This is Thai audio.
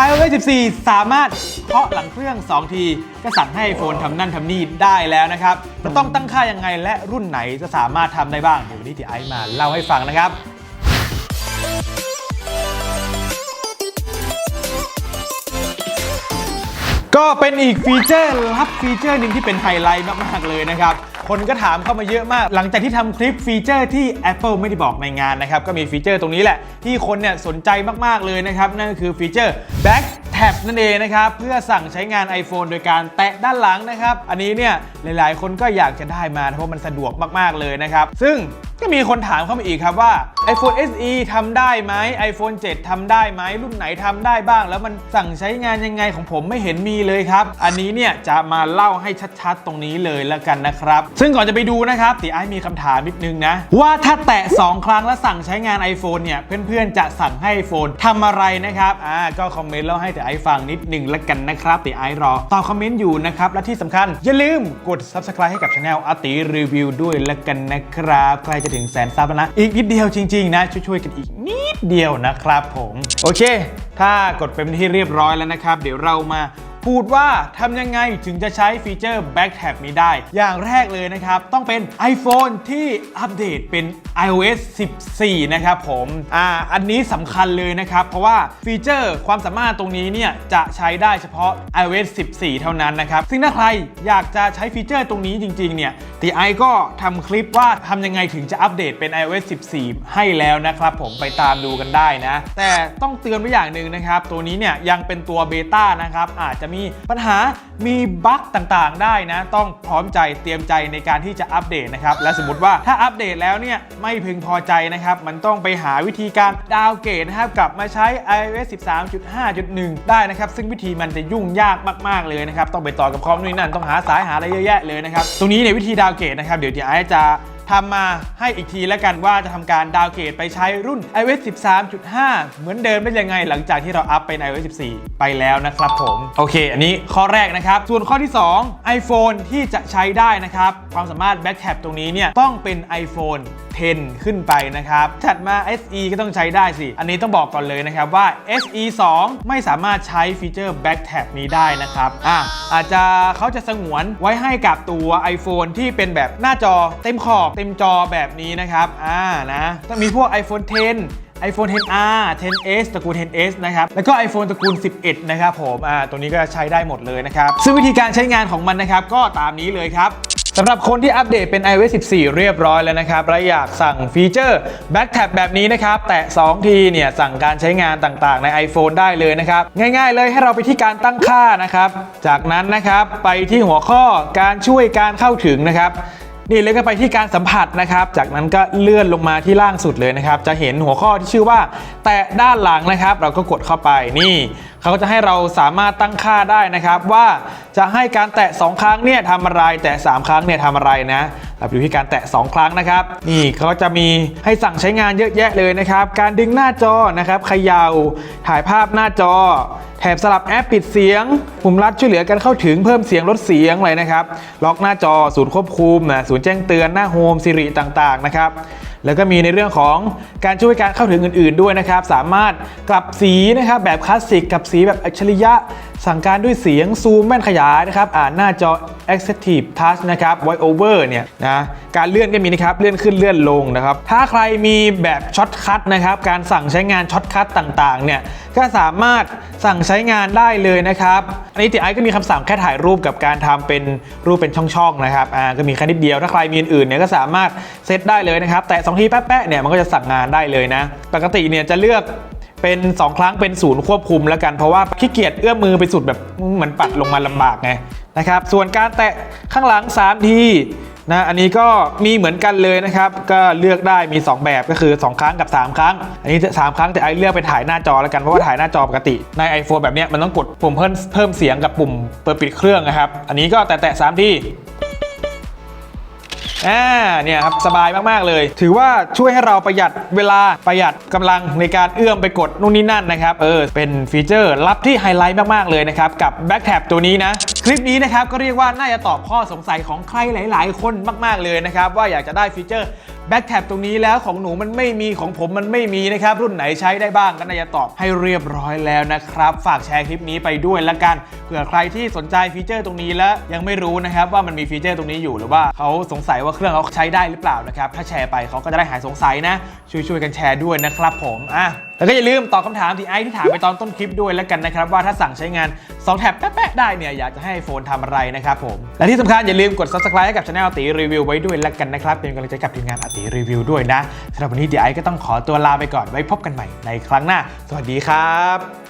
iOS 14 สามารถเคาะหลังเครื่อง 2 ที ก็สั่งให้ iPhone ทำนั่นทำนี่ได้แล้วนะครับจะต้องตั้งค่ายังไงและรุ่นไหนจะสามารถทำได้บ้าง เดี๋ยววันนี้ที่ไอซ์มาเล่าให้ฟังนะครับก็เป็นอีกฟีเจอร์ลับฟีเจอร์หนึ่งที่เป็นไฮไลท์มาก ๆ เลยนะครับ คนก็ถามเข้ามาเยอะมาก หลังจากที่ทำคลิปฟีเจอร์ที่ Apple ไม่ได้บอกในงานนะครับ ก็มีฟีเจอร์ตรงนี้แหละ ที่คนเนี่ยสนใจมาก ๆ เลยนะครับ นั่นก็คือฟีเจอร์ Back Tab นั่นเองนะครับ เพื่อสั่งใช้งาน iPhone โดยการแตะด้านหลังนะครับ อันนี้เนี่ยหลาย ๆ คนก็อยากจะได้มาเพราะมันสะดวกมาก ๆ เลยนะครับ ซึ่ง ก็มีคนถามเข้ามาอีกครับว่า iPhone SE ทำได้ไหม iPhone 7ทำได้ไหมรุ่นไหนทำได้บ้าง แล้วมันสั่งใช้งานยังไงของผมไม่เห็นมีเลยครับ อันนี้เนี่ยจะมาเล่าให้ชัดๆ ตรงนี้เลยแล้วกันนะครับ ซึ่งก่อนจะไปดูนะครับตีไอมีคำถามนิดนึงนะ ว่าถ้าแตะ 2 ครั้งแล้วสั่งใช้งาน iPhone เนี่ยเพื่อนๆจะสั่งให้ iPhone ทำอะไรนะครับอ่าก็คอมเมนต์แล้วให้ตีไอฟังนิดนึงแล้วกันนะครับตีไอรอตอบคอมเมนต์อยู่นะครับและที่สำคัญอย่าลืมกด Subscribe ให้กับช anel อติรีวิวด้วยแล้วกันนะครับใกล้จะถึงแสนซับแล้วนะ อีกนิดเดียวจริง ๆ นะ ช่วยๆกันอีกนิดเดียวนะครับผม โอเค ถ้ากดเป็นที่เรียบร้อยแล้วนะครับ เดี๋ยวเรามา พูดว่าทำยังไงถึงจะใช้ฟีเจอร์ Back Tab นี้ได้ อย่างแรกเลยนะครับ ต้องเป็น iPhone ที่อัปเดตเป็น iOS 14 นะครับผมอ่าอันนี้สำคัญเลยนะครับ เพราะว่าฟีเจอร์ความสามารถตรงนี้เนี่ย จะใช้ได้เฉพาะ iOS 14 เท่านั้นนะครับ ซึ่งถ้าใครอยากจะใช้ฟีเจอร์ตรงนี้จริง ๆ เนี่ยตีไอก็ทำคลิปว่าทำยังไงถึงจะอัปเดตเป็น iOS 14 ให้แล้วนะครับผมไปตามดูกันได้นะ แต่ต้องเตือนไว้อย่างหนึ่งนะครับ ตัวนี้เนี่ยยังเป็นตัวเบต้านะครับอาจจะมีปัญหามีบั๊กต่างๆ ได้นะ ต้องพร้อมใจเตรียมใจในการที่จะอัปเดตนะครับ และสมมติว่าถ้าอัปเดตแล้วเนี่ยไม่พึงพอใจนะครับ มันต้องไปหาวิธีการดาวเกรดนะครับ กลับมาใช้ iOS 13.5.1 ได้นะครับ ซึ่งวิธีมันจะยุ่งยากมากๆเลยนะครับ ต้องไปต่อกับคอมนู่นนั่นต้องหาสายหาอะไรเยอะแยะเลยนะครับตรงนี้ในวิธีดาวเกรดนะครับเดี๋ยวเดี๋ยวไอจะ ทำมาให้อีกทีแล้วกันว่าจะทำการดาวเกรดไปใช้รุ่น iOS 13.5 เหมือนเดิมได้ยังไงหลังจากที่เราอัพไปใน iOS 14 ไปแล้วนะครับผม โอเค อันนี้ข้อแรกนะครับ ส่วนข้อที่ 2 iPhone ที่จะใช้ได้นะครับ ความสามารถแบตแท็บตรงนี้เนี่ยต้องเป็น iPhone 10 ขึ้นไปนะครับ ถัดมา SE ก็ต้องใช้ได้สิ อันนี้ต้องบอกก่อนเลยนะครับว่า SE 2 ไม่สามารถใช้ฟีเจอร์ Back Tab นี้ได้นะครับ อะอาจจะเขาจะสงวนไว้ให้กับตัว iPhone ที่เป็นแบบหน้าจอเต็มขอบเต็มจอแบบนี้นะครับ อ่านะต้องมีพวก iPhone 10 iPhone 10R 10s ตระกูล 10s นะครับ แล้วก็ iPhone ตระกูล 11 นะครับผม อ่า ตัวนี้ก็ใช้ได้หมดเลยนะครับ ซึ่งวิธีการใช้งานของมันนะครับ ก็ตามนี้เลยครับ สำหรับคนที่อัปเดตเป็น iOS 14 เรียบร้อยแล้วนะครับและอยากสั่งฟีเจอร์ Back Tab แบบนี้นะครับ แตะ 2 ทีเนี่ยสั่งการใช้งานต่างๆ ใน iPhone ได้เลยนะครับ ง่ายๆเลยให้เราไปที่การตั้งค่านะครับ จากนั้นนะครับไปที่หัวข้อการช่วยการเข้าถึงนะครับนี่เลยก็ไปที่การสัมผัสนะครับ จากนั้นก็เลื่อนลงมาที่ล่างสุดเลยนะครับ จะเห็นหัวข้อที่ชื่อว่า แตะด้านหลังนะครับ เราก็กดเข้าไปนี่ เขาก็จะให้เราสามารถตั้งค่าได้นะครับ ว่าจะให้การแตะ 2 ครั้งเนี่ยทำอะไร แตะ 3 ครั้งเนี่ยทำอะไรนะเราไปดูที่การแตะ 2 ครั้งนะครับ นี่เขาจะมีให้สั่งใช้งานเยอะแยะเลยนะครับ การดึงหน้าจอนะครับเขยา่าถ่ายภาพหน้าจอ แถบสลับแอปปิดเสียงปุ่มลัดช่วยเหลือการเข้าถึงเพิ่มเสียงลดเสียงอะไรนะครับ ล็อกหน้าจอศูนย์ควบคุมนะศูนย์แจ้งเตือนหน้าโฮมสิริต่างๆนะครับ แล้วก็มีในเรื่องของการช่วยการเข้าถึงอื่น ๆด้วยนะครับ สามารถกลับสีนะครับแบบคลาสสิกกับสีแบบอัจฉริยะ สั่งการด้วยเสียงซูมแม่นขยายนะครับ อ่านหน้าจอ Executive Touch นะครับ Voice Over เนี่ยนะการเลื่อนก็มีนะครับเลื่อนขึ้นเลื่อนลงนะครับ ถ้าใครมีแบบช็อตคัทนะครับ การสั่งใช้งานช็อตคัทต่างๆเนี่ยก็สามารถสั่งใช้งานได้เลยนะครับ อันนี้ติไอก็มีคำสั่งแค่ถ่ายรูปกับการทำเป็นรูปเป็นช่องๆนะครับอ่าก็มีแค่นิดเดียวถ้าใครมีอื่นเนี่ยก็สามารถเซตได้เลยนะครับแต่สองทีแป๊ะๆเนี่ยมันก็จะสั่งงานได้เลยนะ ปกติเนี่ยจะเลือก เป็น 2 ครั้งเป็นศูนย์ควบคุมแล้วกัน เพราะว่าขี้เกียจเอื้อมมือไปสุดแบบเหมือนปัดลงมาลำบากไงนะครับ ส่วนการแตะข้างหลัง 3 ทีนะอันนี้ก็มีเหมือนกันเลยนะครับ ก็เลือกได้มี 2 แบบก็คือ 2 ครั้งกับ 3 ครั้ง อันนี้ 3 ครั้งแต่ไอเลือกไปถ่ายหน้าจอแล้วกัน เพราะว่าถ่ายหน้าจอปกติ ใน iPhone แบบนี้มันต้องกดปุ่มเพิ่มเพิ่มเสียงกับปุ่มเปิดปิดเครื่องนะครับ อันนี้ก็แตะแตะสามที อ่าเนี่ยครับสบายมากๆเลย ถือว่าช่วยให้เราประหยัดเวลาประหยัดกำลังในการเอื้อมไปกดนู่นนี่นั่นนะครับเออเป็นฟีเจอร์ลับที่ไฮไลท์มากๆเลยนะครับกับ Back Tab ตัวนี้นะ คลิปนี้นะครับก็เรียกว่าน่าจะตอบข้อสงสัยของใครหลาย ๆ คนมาก ๆ เลยนะครับ ว่าอยากจะได้ฟีเจอร์แบ็กแท็บตรงนี้แล้วของหนูมันไม่มีของผมมันไม่มีนะครับ รุ่นไหนใช้ได้บ้างก็น่าจะตอบให้เรียบร้อยแล้วนะครับ ฝากแชร์คลิปนี้ไปด้วยละกันเผื่อใครที่สนใจฟีเจอร์ตรงนี้แล้วยังไม่รู้นะครับว่ามันมีฟีเจอร์ตรงนี้อยู่หรือว่าเขาสงสัยว่าเครื่องเขาใช้ได้หรือเปล่านะครับถ้าแชร์ไปเขาก็จะได้หายสงสัยนะ ช่วยๆกันแชร์ด้วยนะครับผมอะ แล้วก็อย่าลืมตอบคำถามที่ไอที่ถามไปตอนต้นคลิปด้วยแล้วกันนะครับ ว่าถ้าสั่งใช้งาน 2 แท็บแป๊ะๆได้เนี่ยอยากจะให้โฟนทำอะไรนะครับผม และที่สำคัญอย่าลืมกด subscribe ให้กับช anel ตีรีวิวไว้ด้วยแล้วกันนะครับ เป็นกำลังใจกับทีมงานอติรีวิวด้วยนะสำหรับวันนี้ดีไอก็ต้องขอตัวลาไปก่อนไว้พบกันใหม่ในครั้งหน้า สวัสดีครับ